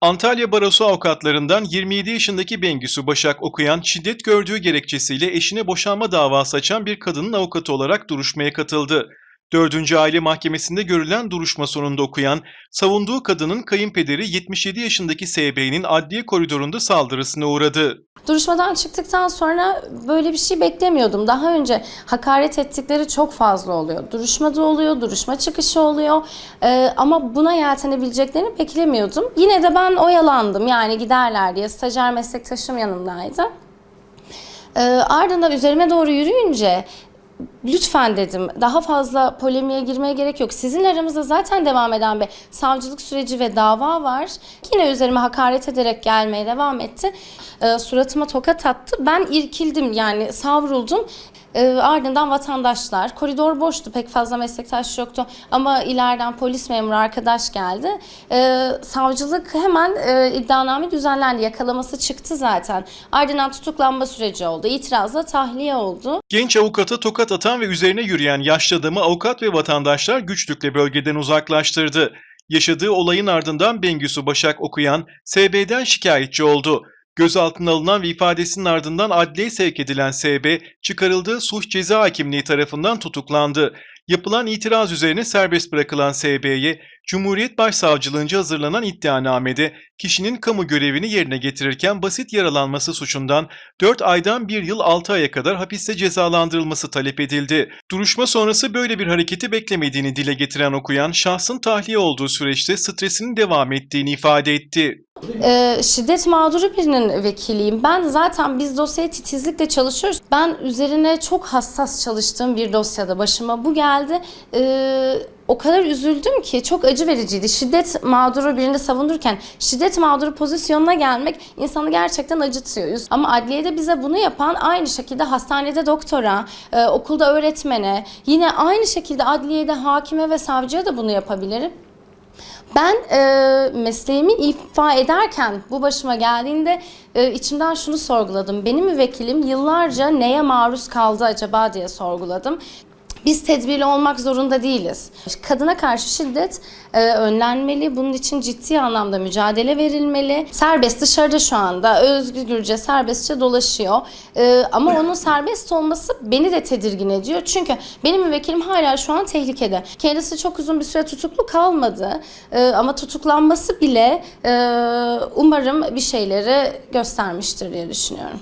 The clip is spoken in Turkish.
Antalya Barosu avukatlarından 27 yaşındaki Bengüsü Başak okuyan şiddet gördüğü gerekçesiyle eşine boşanma davası açan bir kadının avukatı olarak duruşmaya katıldı. 4. Aile Mahkemesi'nde görülen duruşma sonunda okuyan, savunduğu kadının kayınpederi 77 yaşındaki SB'nin adliye koridorunda saldırısına uğradı. Duruşmadan çıktıktan sonra böyle bir şey beklemiyordum. Daha önce hakaret ettikleri çok fazla oluyor. Duruşmada oluyor, duruşma çıkışı oluyor. Ee, ama buna yeltenebileceklerini beklemiyordum. Yine de ben oyalandım yani giderler diye. Stajyer meslektaşım yanımdaydı. Ee, ardından üzerime doğru yürüyünce lütfen dedim daha fazla polemiğe girmeye gerek yok. Sizinle aramızda zaten devam eden bir savcılık süreci ve dava var. Yine üzerime hakaret ederek gelmeye devam etti. Ee, suratıma tokat attı. Ben irkildim yani savruldum. Ee, ardından vatandaşlar, koridor boştu pek fazla meslektaş yoktu ama ileriden polis memuru arkadaş geldi. Ee, savcılık hemen e, iddianame düzenlendi, yakalaması çıktı zaten. Ardından tutuklanma süreci oldu, itirazla tahliye oldu. Genç avukata tokat atan ve üzerine yürüyen yaşlı adamı avukat ve vatandaşlar güçlükle bölgeden uzaklaştırdı. Yaşadığı olayın ardından Bengüsü Başak okuyan SB'den şikayetçi oldu. Gözaltına alınan ve ifadesinin ardından adliyeye sevk edilen SB, çıkarıldığı suç ceza hakimliği tarafından tutuklandı. Yapılan itiraz üzerine serbest bırakılan SB'ye, Cumhuriyet Başsavcılığınca hazırlanan iddianamede kişinin kamu görevini yerine getirirken basit yaralanması suçundan 4 aydan 1 yıl 6 aya kadar hapiste cezalandırılması talep edildi. Duruşma sonrası böyle bir hareketi beklemediğini dile getiren okuyan, şahsın tahliye olduğu süreçte stresinin devam ettiğini ifade etti. Ee, şiddet mağduru birinin vekiliyim. Ben zaten biz dosyaya titizlikle çalışıyoruz. Ben üzerine çok hassas çalıştığım bir dosyada başıma bu geldi. Ee, o kadar üzüldüm ki çok acı vericiydi. Şiddet mağduru birini savundurken şiddet mağduru pozisyonuna gelmek insanı gerçekten acıtıyor. Ama adliyede bize bunu yapan aynı şekilde hastanede doktora, e, okulda öğretmene, yine aynı şekilde adliyede hakime ve savcıya da bunu yapabilirim. Ben e, mesleğimi ifa ederken bu başıma geldiğinde e, içimden şunu sorguladım. Benim müvekkilim yıllarca neye maruz kaldı acaba diye sorguladım. Biz tedbirli olmak zorunda değiliz. Kadına karşı şiddet e, önlenmeli. Bunun için ciddi anlamda mücadele verilmeli. Serbest dışarıda şu anda özgürce serbestçe dolaşıyor. E, ama onun serbest olması beni de tedirgin ediyor. Çünkü benim müvekkilim hala şu an tehlikede. Kendisi çok uzun bir süre tutuklu kalmadı. E, ama tutuklanması bile e, umarım bir şeyleri göstermiştir diye düşünüyorum.